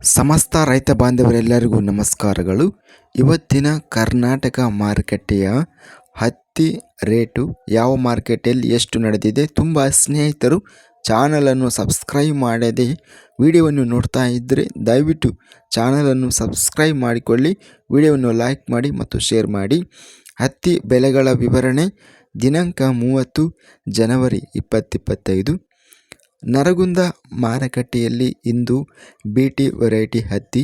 ಸಮಸ್ತ ರೈತ ಬಾಂಧವರೆಲ್ಲರಿಗೂ ನಮಸ್ಕಾರಗಳು. ಇವತ್ತಿನ ಕರ್ನಾಟಕ ಮಾರುಕಟ್ಟೆಯ ಹತ್ತಿ ರೇಟು ಯಾವ ಮಾರ್ಕೆಟಲ್ಲಿ ಎಷ್ಟು ನಡೆದಿದೆ ತುಂಬ ಸ್ನೇಹಿತರು ಚಾನಲನ್ನು ಸಬ್ಸ್ಕ್ರೈಬ್ ಮಾಡದೆ ವಿಡಿಯೋವನ್ನು ನೋಡ್ತಾ ಇದ್ದರೆ ದಯವಿಟ್ಟು ಚಾನಲನ್ನು ಸಬ್ಸ್ಕ್ರೈಬ್ ಮಾಡಿಕೊಳ್ಳಿ, ವಿಡಿಯೋವನ್ನು ಲೈಕ್ ಮಾಡಿ ಮತ್ತು ಶೇರ್ ಮಾಡಿ. ಹತ್ತಿ ಬೆಲೆಗಳ ವಿವರಣೆ ದಿನಾಂಕ ಮೂವತ್ತು ಜನವರಿ ಇಪ್ಪತ್ತಿಪ್ಪತ್ತೈದು ನರಗುಂದ ಮಾರುಕಟ್ಟೆಯಲ್ಲಿ ಇಂದು ಬಿ ಟಿ ವೆರೈಟಿ ಹತ್ತಿ,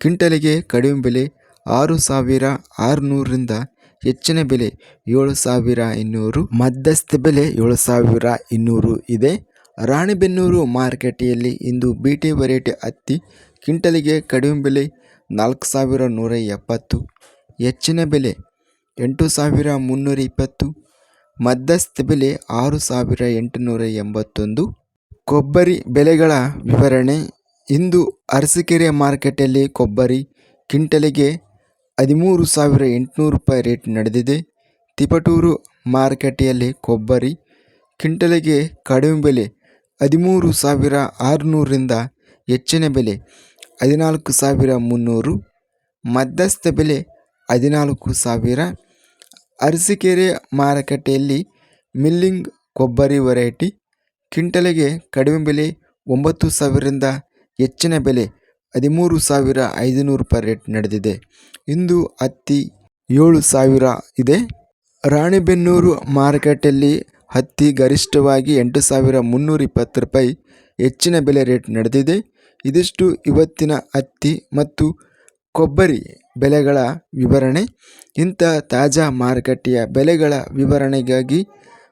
ಕ್ವಿಂಟಲಿಗೆ ಕಡಿಮೆ ಬೆಲೆ ಆರು ಸಾವಿರ ಆರುನೂರರಿಂದ ಹೆಚ್ಚಿನ ಬೆಲೆ ಏಳು ಸಾವಿರ ಇನ್ನೂರು, ಮಧ್ಯಸ್ಥ ಬೆಲೆ ಏಳು ಸಾವಿರ ಇನ್ನೂರು ಇದೆ. ರಾಣಿಬೆನ್ನೂರು ಮಾರುಕಟ್ಟೆಯಲ್ಲಿ ಇಂದು ಬಿ ಟಿ ವೆರೈಟಿ ಹತ್ತಿ, ಕ್ವಿಂಟಲಿಗೆ ಕಡಿಮೆ ಬೆಲೆ ನಾಲ್ಕು ಸಾವಿರ ನೂರ ಎಪ್ಪತ್ತು, ಹೆಚ್ಚಿನ ಬೆಲೆ ಎಂಟು ಸಾವಿರ ಮುನ್ನೂರ ಇಪ್ಪತ್ತು, ಮಧ್ಯಸ್ಥ ಬೆಲೆ ಆರು ಸಾವಿರ ಎಂಟುನೂರ ಎಂಬತ್ತೊಂದು ಕೊಬ್ಬರಿ ಬೆಲೆಗಳ ವಿವರಣೆ. ಇಂದು ಅರಸೀಕೆರೆ ಮಾರ್ಕೆಟಲ್ಲಿ ಕೊಬ್ಬರಿ ಕ್ವಿಂಟಲಿಗೆ ಹದಿಮೂರು ಸಾವಿರ ಎಂಟುನೂರು ರೂಪಾಯಿ ರೇಟ್ ನಡೆದಿದೆ. ತಿಪಟೂರು ಮಾರುಕಟ್ಟೆಯಲ್ಲಿ ಕೊಬ್ಬರಿ ಕ್ವಿಂಟಲಿಗೆ ಕಡಿಮೆ ಬೆಲೆ ಹದಿಮೂರು ಸಾವಿರ ಆರುನೂರರಿಂದ ಹೆಚ್ಚಿನ ಬೆಲೆ ಹದಿನಾಲ್ಕು ಸಾವಿರ ಮುನ್ನೂರು, ಮಧ್ಯಸ್ಥ ಬೆಲೆ ಹದಿನಾಲ್ಕು ಸಾವಿರ. ಅರಸೀಕೆರೆ ಮಾರುಕಟ್ಟೆಯಲ್ಲಿ ಮಿಲ್ಲಿಂಗ್ ಕೊಬ್ಬರಿ ವೆರೈಟಿ ಕ್ವಿಂಟಲಿಗೆ ಕಡಿಮೆ ಬೆಲೆ ಒಂಬತ್ತು ಸಾವಿರದಿಂದ ಹೆಚ್ಚಿನ ಬೆಲೆ ಹದಿಮೂರು ಸಾವಿರ ಐದುನೂರು ರೂಪಾಯಿ ರೇಟ್ ನಡೆದಿದೆ. ಇಂದು ಹತ್ತಿ ಏಳು ಸಾವಿರ ಇದೆ. ರಾಣಿಬೆನ್ನೂರು ಮಾರುಕಟ್ಟೆಯಲ್ಲಿ ಹತ್ತಿ ಗರಿಷ್ಠವಾಗಿ ಎಂಟು ಸಾವಿರ ಮುನ್ನೂರ ಇಪ್ಪತ್ತು ರೂಪಾಯಿ ಹೆಚ್ಚಿನ ಬೆಲೆ ರೇಟ್ ನಡೆದಿದೆ. ಇದಿಷ್ಟು ಇವತ್ತಿನ ಹತ್ತಿ ಮತ್ತು ಕೊಬ್ಬರಿ ಬೆಲೆಗಳ ವಿವರಣೆ. ಇಂಥ ತಾಜಾ ಮಾರುಕಟ್ಟೆಯ ಬೆಲೆಗಳ ವಿವರಣೆಗಾಗಿ